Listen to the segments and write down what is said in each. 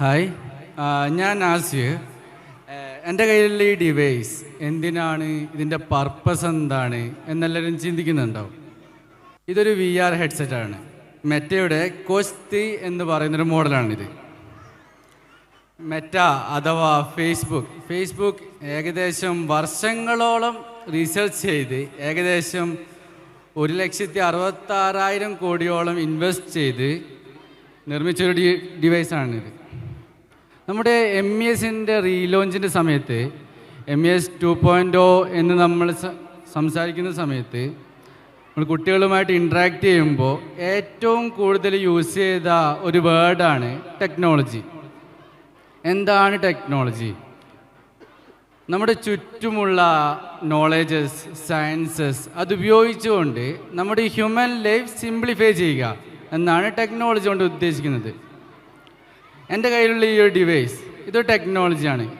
Hi ഞാൻ ആസ്യ എന്റെ കയ്യിലുള്ള ഈ ഡിവൈസ് എന്തിനാണ് ഇതിന്റെ പർപ്പസ് എന്താണ് എന്നെല്ലാവരും ചിന്തിക്കുന്നുണ്ടാവും. ഇതൊരു വി ആർ ഹെഡ്സെറ്റാണ് മെറ്റയുടെ കോസ്തി എന്ന് പറയുന്നൊരു മോഡലാണിത്. മെറ്റ അഥവാ ഫേസ്ബുക്ക് ഫേസ്ബുക്ക് ഏകദേശം വർഷങ്ങളോളം റിസർച്ച് ചെയ്ത് ഏകദേശം ഒരു ലക്ഷത്തി അറുപത്താറായിരം കോടിയോളം ഇൻവെസ്റ്റ് ചെയ്ത് നിർമ്മിച്ചൊരു ഡി ഡിവൈസാണിത് നമ്മുടെ എം ഇ എസിന്റെ റീലോഞ്ചിന്റെ സമയത്ത് M E S two point O എന്ന് നമ്മൾ സംസാരിക്കുന്ന സമയത്ത് നമ്മൾ കുട്ടികളുമായിട്ട് ഇൻട്രാക്ട് ചെയ്യുമ്പോൾ ഏറ്റവും കൂടുതൽ യൂസ് ചെയ്ത ഒരു വേർഡാണ് ടെക്നോളജി എന്താണ് ടെക്നോളജി നമ്മുടെ ചുറ്റുമുള്ള നോളേജസ് സയൻസസ് അതുപയോഗിച്ചുകൊണ്ട് നമ്മുടെ ഹ്യൂമൻ ലൈഫ് സിംപ്ലിഫൈ ചെയ്യുക എന്നാണ് ടെക്നോളജി കൊണ്ട് ഉദ്ദേശിക്കുന്നത്. എന്റെ കയ്യിലുള്ള ഈ ഒരു ഡിവൈസ് ഇതൊരു ടെക്നോളജിയാണ്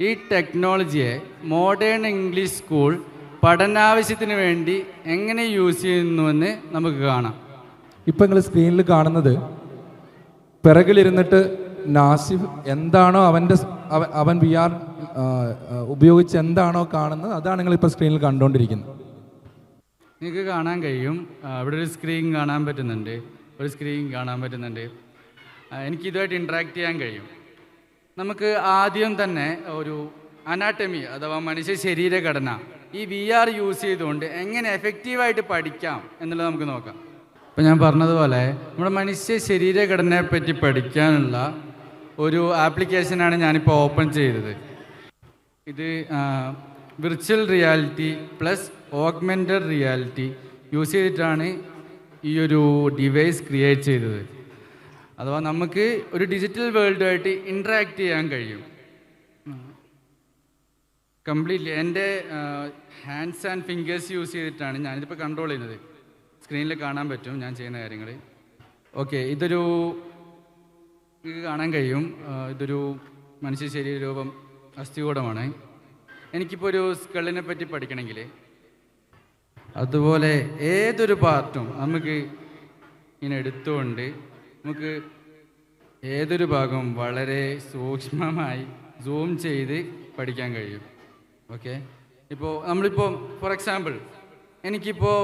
ഈ ടെക്നോളജിയെ മോഡേൺ ഇംഗ്ലീഷ് സ്കൂൾ പഠനാവശ്യത്തിന് വേണ്ടി എങ്ങനെ യൂസ് ചെയ്യുന്നുവെന്ന് നമുക്ക് കാണാം. ഇപ്പം നിങ്ങൾ സ്ക്രീനിൽ കാണുന്നത് പിറകിലിരുന്നിട്ട് നാസിഫ് എന്താണോ അവന്റെ അവൻ- വി ആർ ഉപയോഗിച്ച് എന്താണോ കാണുന്നത് അതാണ് നിങ്ങൾ ഇപ്പോൾ സ്ക്രീനിൽ കണ്ടുകൊണ്ടിരിക്കുന്നത് നിങ്ങൾക്ക് കാണാൻ കഴിയും. അവിടെ ഇവിടെ ഒരു സ്ക്രീൻ കാണാൻ പറ്റുന്നുണ്ട്. ഒരു സ്ക്രീൻ കാണാൻ പറ്റുന്നുണ്ട്. എനിക്ക് ഇതുമായിട്ട് ഇൻട്രാക്ട് ചെയ്യാൻ കഴിയും. നമുക്ക് ആദ്യം തന്നെ ഒരു അനാട്ടമി അഥവാ മനുഷ്യ ശരീരഘടന ഈ വി ആർ യൂസ് ചെയ്തുകൊണ്ട് എങ്ങനെ എഫക്റ്റീവായിട്ട് പഠിക്കാം എന്നുള്ളത് നമുക്ക് നോക്കാം. ഇപ്പം ഞാൻ പറഞ്ഞതുപോലെ നമ്മുടെ മനുഷ്യ ശരീരഘടനയെ പറ്റി പഠിക്കാനുള്ള ഒരു ആപ്ലിക്കേഷനാണ് ഞാനിപ്പോൾ ഓപ്പൺ ചെയ്തത്. ഇത് virtual reality plus augmented reality use ചെയ്തിട്ടാണ് ഈ ഒരു ഡിവൈസ് ക്രിയേറ്റ് ചെയ്തത്. അഥവാ നമുക്ക് ഒരു ഡിജിറ്റൽ വേൾഡുമായിട്ട് ഇൻട്രാക്ട് ചെയ്യാൻ കഴിയും. കംപ്ലീറ്റ്ലി എന്റെ ഹാൻഡ്സ് ആൻഡ് ഫിംഗേഴ്സ് യൂസ് ചെയ്തിട്ടാണ് ഞാനിതിപ്പോൾ കൺട്രോൾ ചെയ്യുന്നത്. സ്ക്രീനിൽ കാണാൻ പറ്റും ഞാൻ ചെയ്യുന്ന കാര്യങ്ങൾ ഓക്കെ ഇതൊരു കാണാൻ കഴിയും. ഇതൊരു മനുഷ്യ ശരീരരൂപം അസ്ഥികൂടമാണ്. എനിക്കിപ്പോൾ ഒരു സ്കള്ളിനെ പറ്റി പഠിക്കണമെങ്കിൽ അതുപോലെ ഏതൊരു പാർട്ടും നമുക്ക് ഇങ്ങനെ എടുത്തുകൊണ്ട് നമുക്ക് ഏതൊരു ഭാഗവും വളരെ സൂക്ഷ്മമായി സൂം ചെയ്ത് പഠിക്കാൻ കഴിയും. ഓക്കെ ഇപ്പോൾ നമ്മളിപ്പോൾ ഫോർ എക്സാമ്പിൾ എനിക്കിപ്പോൾ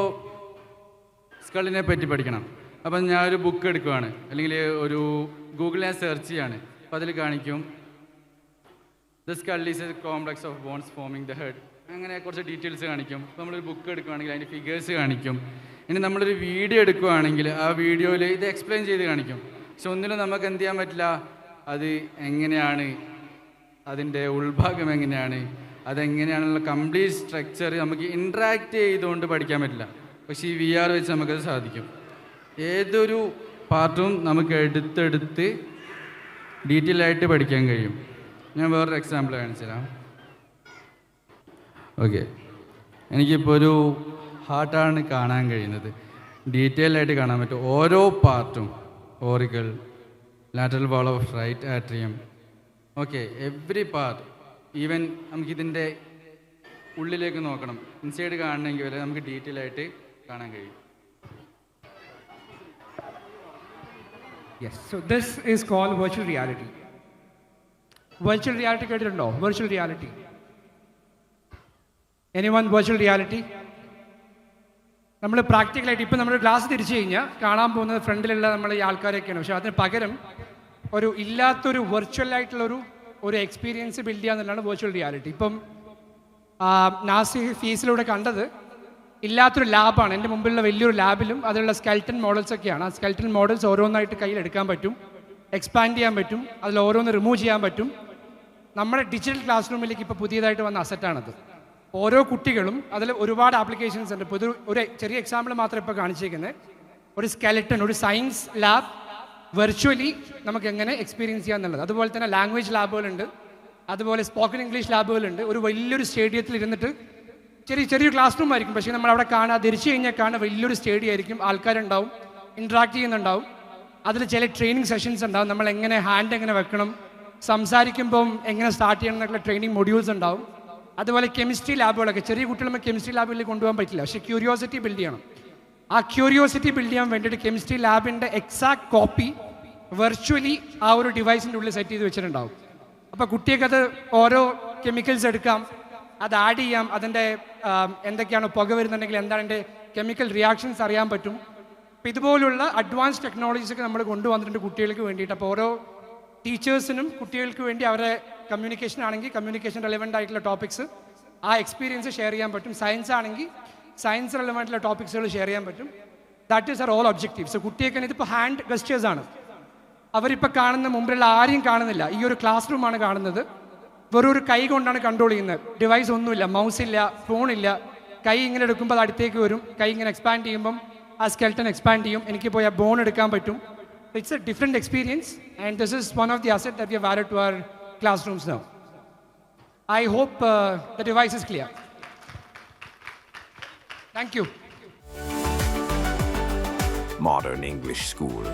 സ്കളിനെ പറ്റി പഠിക്കണം. അപ്പം ഞാൻ ഒരു ബുക്ക് എടുക്കുവാണ്. അല്ലെങ്കിൽ ഒരു ഗൂഗിളിൽ ഞാൻ സെർച്ച് ചെയ്യാണ്. അപ്പം അതിൽ കാണിക്കും. The skull is a complex of bones forming the head അങ്ങനെ കുറച്ച് ഡീറ്റെയിൽസ് കാണിക്കും. ഇപ്പോൾ നമ്മളൊരു ബുക്ക് എടുക്കുകയാണെങ്കിൽ അതിന്റെ ഫിഗേഴ്സ് കാണിക്കും. ഇനി നമ്മളൊരു വീഡിയോ എടുക്കുകയാണെങ്കിൽ ആ വീഡിയോയിൽ ഇത് എക്സ്പ്ലെയിൻ ചെയ്ത് കാണിക്കും. പക്ഷെ ഒന്നിലും നമുക്ക് എന്ത് ചെയ്യാൻ പറ്റില്ല. അത് എങ്ങനെയാണ്? അതിന്റെ ഉൾഭാഗം എങ്ങനെയാണ്? അതെങ്ങനെയാണുള്ള കംപ്ലീറ്റ് സ്ട്രക്ചർ നമുക്ക് ഇൻട്രാക്ട് ചെയ്തുകൊണ്ട് പഠിക്കാൻ പറ്റില്ല. പക്ഷേ ഈ വി ആർ വെച്ച് നമുക്കത് സാധിക്കും. ഏതൊരു പാർട്ടും നമുക്ക് എടുത്തെടുത്ത് ഡീറ്റെയിൽ ആയിട്ട് പഠിക്കാൻ കഴിയും. ഞാൻ വേറൊരു എക്സാമ്പിൾ കാണിച്ചു തരാം ഓക്കെ എനിക്കിപ്പോൾ ഒരു ഹാർട്ടാണ് കാണാൻ കഴിയുന്നത്. ഡീറ്റെയിൽ ആയിട്ട് കാണാൻ പറ്റും. ഓരോ പാർട്ടും auricle lateral wall of right atrium okay every part even നമുക്കിതിന്റെ ഉള്ളിലേക്ക് നോക്കണം. ഇൻസൈഡ് കാണണമെങ്കിൽ വരെ നമുക്ക് ഡീറ്റെയിൽ ആയിട്ട് കാണാൻ കഴിയും. Yes, so this is called virtual reality. Virtual reality കേട്ടിട്ടുണ്ടോ? Virtual reality? One virtual reality നമ്മൾ പ്രാക്ടിക്കലായിട്ട് ഇപ്പം നമ്മൾ ഗ്ലാസ് തിരിച്ചു കഴിഞ്ഞാൽ കാണാൻ പോകുന്നത് ഫ്രണ്ടിലുള്ള നമ്മൾ ഈ ആൾക്കാരൊക്കെയാണ് പക്ഷെ അതിന് പകരം ഒരു ഇല്ലാത്തൊരു വെർച്വൽ ആയിട്ടുള്ള ഒരു എക്സ്പീരിയൻസ് ബിൽഡ് ചെയ്യുക എന്നുള്ളതാണ് വെർച്വൽ റിയാലിറ്റി ഇപ്പം നാസി ഫീസിലൂടെ കണ്ടത് ഇല്ലാത്തൊരു ലാബാണ് എന്റെ മുമ്പിലുള്ള വലിയൊരു ലാബിലും അതിലുള്ള സ്കെൽട്ടൺ മോഡൽസ് ഒക്കെയാണ്. ആ സ്കെൽട്ടൺ മോഡൽസ് ഓരോന്നായിട്ട് കയ്യിലെടുക്കാൻ പറ്റും എക്സ്പാൻഡ് ചെയ്യാൻ പറ്റും അതിൽ ഓരോന്ന് റിമൂവ് ചെയ്യാൻ പറ്റും. നമ്മുടെ ഡിജിറ്റൽ ക്ലാസ് റൂമിലേക്ക് ഇപ്പോൾ പുതിയതായിട്ട് വന്ന അസറ്റാണത് ഓരോ കുട്ടികളും അതിൽ ഒരുപാട് ആപ്ലിക്കേഷൻസ് ഉണ്ട്. ഇപ്പോൾ ഇതൊരു ഒരു ചെറിയ എക്സാമ്പിൾ മാത്രം ഇപ്പോൾ കാണിച്ചേക്കുന്നത് ഒരു സ്കെലട്ടൺ ഒരു സയൻസ് ലാബ് വെർച്വലി നമുക്ക് എങ്ങനെ എക്സ്പീരിയൻസ് ചെയ്യാന്നുള്ളത് അതുപോലെ തന്നെ ലാംഗ്വേജ് ലാബുകളുണ്ട് അതുപോലെ സ്പോക്കൺ ഇംഗ്ലീഷ് ലാബുകളുണ്ട് ഒരു വലിയൊരു സ്റ്റേഡിയത്തിൽ ഇരുന്നിട്ട് ചെറിയ ചെറിയ ക്ലാസ് റൂം ആയിരിക്കും. പക്ഷേ നമ്മൾ അവിടെ കാണാൻ തിരിച്ചു കഴിഞ്ഞാൽ കാണാൻ വലിയൊരു സ്റ്റേഡിയം ആയിരിക്കും. ആൾക്കാരുണ്ടാവും ഇൻട്രാക്ട് ചെയ്യുന്നുണ്ടാവും. അതിൽ ചില ട്രെയിനിങ് സെഷൻസ് ഉണ്ടാവും. നമ്മൾ എങ്ങനെ ഹാൻഡ് എങ്ങനെ വെക്കണം സംസാരിക്കുമ്പം എങ്ങനെ സ്റ്റാർട്ട് ചെയ്യണം എന്നൊക്കെ ട്രെയിനിങ് മൊഡ്യൂൾസ് ഉണ്ടാവും. അതുപോലെ കെമിസ്ട്രി ലാബുകളൊക്കെ ചെറിയ കുട്ടികളെ കെമിസ്ട്രി ലാബുകളിൽ കൊണ്ടുപോകാൻ പറ്റില്ല. പക്ഷേ ക്യൂരിയോസിറ്റി ബിൽഡ് ചെയ്യണം. ആ ക്യൂരിയോസിറ്റി ബിൽഡ് ചെയ്യാൻ വേണ്ടിയിട്ട് കെമിസ്ട്രി ലാബിന്റെ എക്സാക്ട് കോപ്പി വെർച്വലി ആ ഒരു ഡിവൈസിന്റെ ഉള്ളിൽ സെറ്റ് ചെയ്ത് വെച്ചിട്ടുണ്ടാവും. അപ്പോൾ കുട്ടിയൊക്കെ അത് ഓരോ കെമിക്കൽസ് എടുക്കാം അത് ആഡ് ചെയ്യാം അതിന്റെ എന്തൊക്കെയാണ് പുക വരുന്നുണ്ടെങ്കിൽ എന്താണ് എന്റെ കെമിക്കൽ റിയാക്ഷൻസ് അറിയാൻ പറ്റും. അപ്പോൾ ഇതുപോലുള്ള അഡ്വാൻസ് ടെക്നോളജീസ് ഒക്കെ നമ്മൾ കൊണ്ടുവന്നിട്ടുണ്ട് കുട്ടികൾക്ക് വേണ്ടിയിട്ട്. അപ്പോൾ ഓരോ ടീച്ചേഴ്സിനും കുട്ടികൾക്ക് വേണ്ടി അവരെ കമ്മ്യൂണിക്കേഷൻ ആണെങ്കിൽ കമ്മ്യൂണിക്കേഷൻ റെലവെന്റ് ആയിട്ടുള്ള ടോപ്പിക്സ് ആ എക്സ്പീരിയൻസ് ഷെയർ ചെയ്യാൻ പറ്റും. സയൻസ് ആണെങ്കിൽ സയൻസ് റെലവെന്റ് ആയിട്ടുള്ള ടോപ്പിക്സുകൾ ഷെയർ ചെയ്യാൻ പറ്റും. That is our all objectives കുട്ടിയൊക്കെ ഇതിപ്പോൾ ഹാൻഡ് ഗസ്റ്റേഴ്സ് ആണ്. അവരിപ്പോൾ കാണുന്ന മുമ്പിലുള്ള ആരെയും കാണുന്നില്ല. ഈ ഒരു ക്ലാസ് റൂമാണ് കാണുന്നത്. വെറും ഒരു കൈ കൊണ്ടാണ് കൺട്രോൾ ചെയ്യുന്നത്. ഡിവൈസ് ഒന്നുമില്ല. മൗസ് ഇല്ല. ഫോണില്ല കൈ ഇങ്ങനെ എടുക്കുമ്പോൾ അത് അടുത്തേക്ക് വരും. കൈ ഇങ്ങനെ എക്സ്പാൻഡ് ചെയ്യുമ്പം ആ സ്കെൽട്ടൺ എക്സ്പാൻഡ് ചെയ്യും. എനിക്ക് പോയി ആ ബോൺ എടുക്കാൻ പറ്റും. It's a different experience and this is one of the asset that we valued to our classrooms now. I hope uh, the device is clear. Thank you. Modern English School.